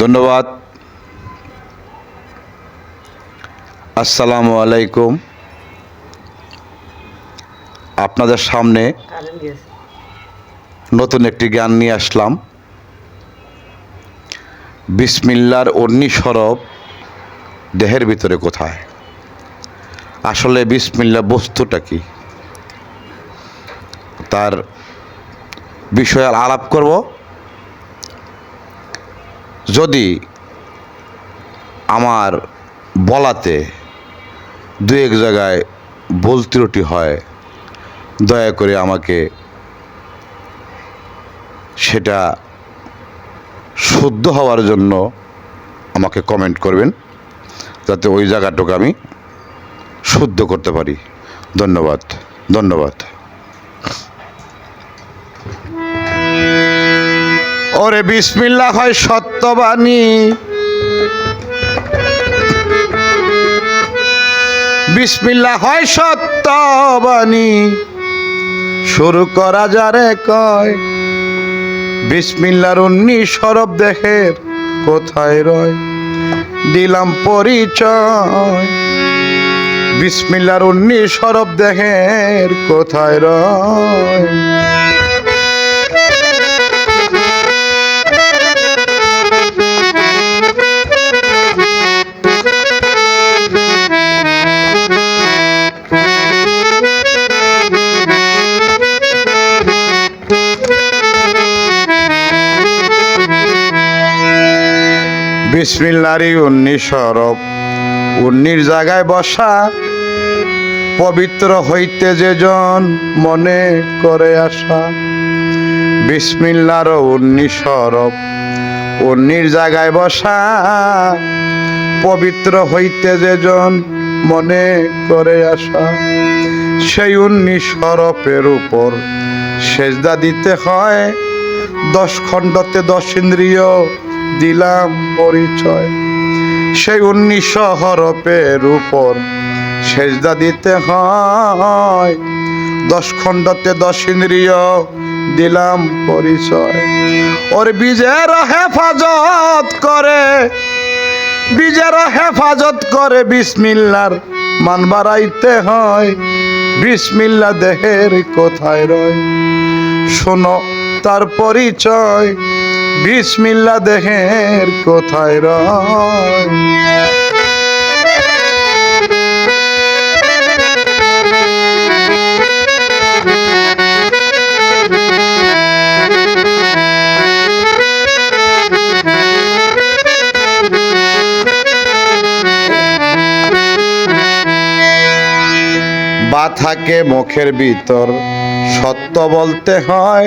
ধন্যবাদ। আসসালামু আলাইকুম। আপনাদের সামনে নতুন একটি গান নিয়ে আসলাম। বিসমিল্লার অগ্নি সরব দেহের ভিতরে কোথায়? আসলে বিসমিল্লা বস্তুটা কি? তার বিষয়ে আলাপ করব। যদি আমার বলাতে দু এক জায়গায় ভুল ত্রুটি হয়, দয়া করে আমাকে সেটা শুদ্ধ হওয়ার জন্য আমাকে কমেন্ট করবেন, যাতে ওই জায়গাটুকু আমি শুদ্ধ করতে পারি। ধন্যবাদ ধন্যবাদ। ওরে বিসমিল্লা হয় সত্যবাণী বিসমিল্লা হয় সত্যবাণী। শুরু করা যারে কয়, বিসমিল্লার উন্নি সরব দেহের কোথায় রয়? দিলাম পরিচয়, বিসমিল্লার উন্নি সরব দেহের কোথায় রয়? বিসমিল্লারই উন্নি সরব। উন্নির জায়গায় বসা, পবিত্র হইতে যেজন মনে করে আসা। বিসমিল্লার উন্নি সরব। উন্নির জায়গায় বসা, পবিত্র হইতে যেজন মনে করে আসা। সেই উন্নি সরপের উপর সেজদা দিতে হয়। দশ খণ্ডতে দশ ইন্দ্রিয় দিলাম পরিচয়। সেই উনিশ হরপের উপর সেজদা দিতে হয়। দশ খণ্ডতে দশ ইন্দ্রিয় দিলাম পরিচয়। ওর বীজের হেফাজত করে, বীজের হেফাজত করে বিসমিল্লার মান বাড়াইতে হয়। বিসমিল্লা দেহের কোথায় রয়? শোনো তার পরিচয়। বিসমিল্লা দেহের কোথায় রয়? মুখের ভিতর সত্য বলতে হয়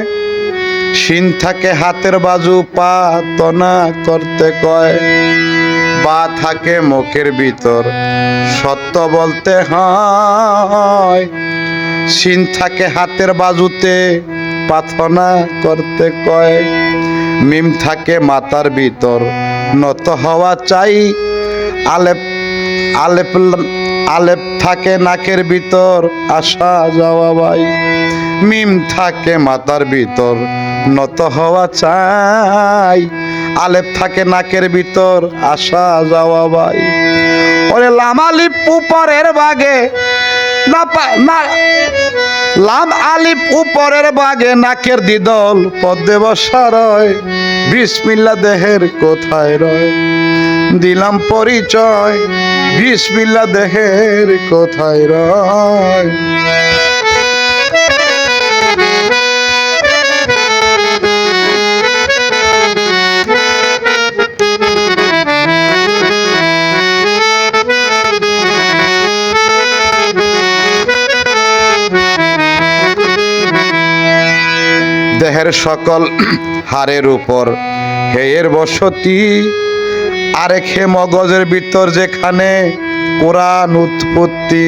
সিন থাকে হাতের বাজু, পা তনা করতে কয়। বা থাকে মুখের ভিতর, সত্য বলতে হয়। সিন থাকে হাতের বাজুতে প্রার্থনা করতে কয়। মিম থাকে মাথার ভিতর, নত হওয়া চাই। আলেপ আলেপ আলেপ থাকে নাকের ভিতর, আসা যাওয়া ভাই। মিম থাকে মাথার ভিতর নত হওয়া চাই। আলেপ থাকে নাকের ভিতর, আসা যাওয়া ভাই। ওরে লামালিপ উপরের বাগে, না না লাম আলিপ উপরের বাগে নাকের দিদল পদ্মে বসা রয়। বিসমিল্লা দেহের কোথায় রয়? দিলাম পরিচয়, বিসমিল্লা দেহের কোথায় রয়? দেহের সকল হাড়ের উপর। হেয়ের বসতি, আরেক হে মগজের ভিতর যেখানে কোরআন উৎপত্তি।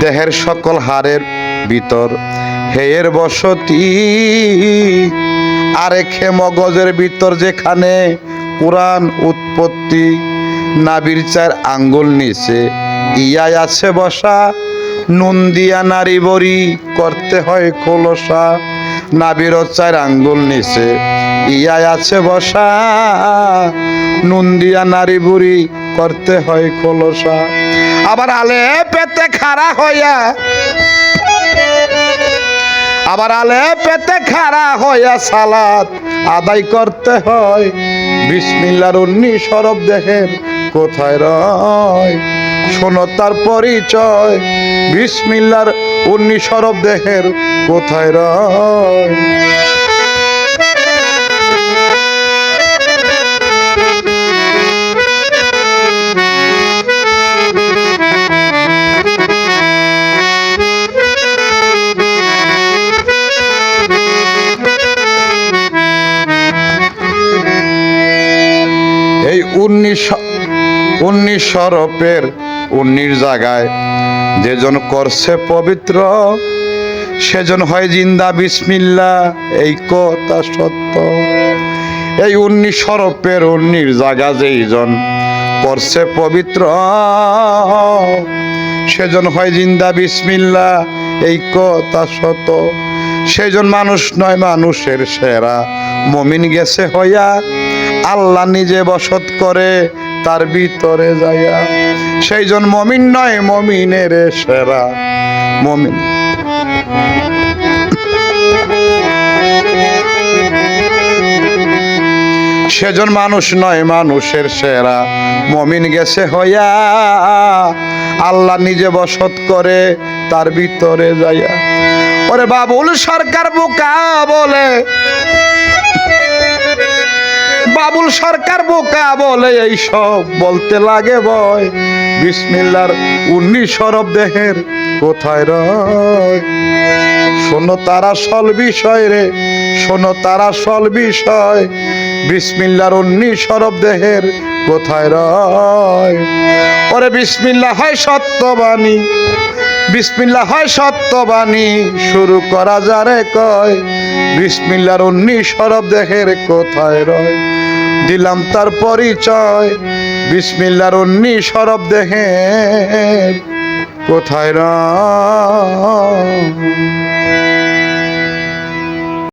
দেহের সকল হাড়ের ভিতর হেয়ের বসতি, আরেক হে মগজের ভিতর যেখানে কোরআন উৎপত্তি। নাবির চার আঙ্গুল নিচে ইয়ায় আছে বসা নুন দিয়া নারী বড়ি করতে হয় খোলসা। নাবির চার আঙ্গুল নিচে। ইয়ায় আছে বসা, নুন দিয়া নারী বুড়ি করতে হয় কলসা আবার আলে পেতে খাড়া হইয়া, আবার আলে পেতে খাড়া হইয়া সালাত আদায় করতে হয়। বিসমিল্লার উন্নি সরব দেখেন কোথায় রয়? শোনো তার পরিচয়, বিসমিল্লার উন্নি সরব দেহের কোথায় রয়? এই উনিশ উনিশ সরপের উনিশ জায়গায় যেজন করছে পবিত্র সেজন হয় জিন্দা, বিসমিল্লা, এই কথা সত্য। এই উনিশ সরপের উনিশ জায়গা যেইজন করছে পবিত্র সেজন হয় জিন্দা, বিসমিল্লা, এই কথা সত সেজন মানুষ নয়, মানুষের সেরা। মমিন গেছে হইয়া, আল্লাহ নিজে বসত করে তার ভিতরে যাইয়া সেইজন মমিন নয়, মমিনের সেরা। মমিন। সেজন মানুষ নয়, মানুষের সেরা। মমিন গেছে হইয়া, আল্লাহ নিজে বসত করে তার ভিতরে যাইয়া। ওরে বাবুল সরকার বোকা বলে বাবুল সরকার বোকা বলে এই সব বলতে লাগে বয়। বিসমিল্লার উন্নি সরব দেহের কোথায় রয়? শোনো তারা সল বিষয় রে, শোনো তারা সল বিষয়। বিসমিল্লার উন্নি সরব দেহের কোথায় রয়? ওরে বিসমিল্লা হয় সত্যবাণী বিসমিল্লা হয় সত্যবাণী, শুরু করা যারে কয়। বিসমিল্লার উন্নি সরব দেহের কোথায় রয়? দিলাম তার পরিচয়। বিসমিল্লার অন্নি সরব দেহে কোথায় রয়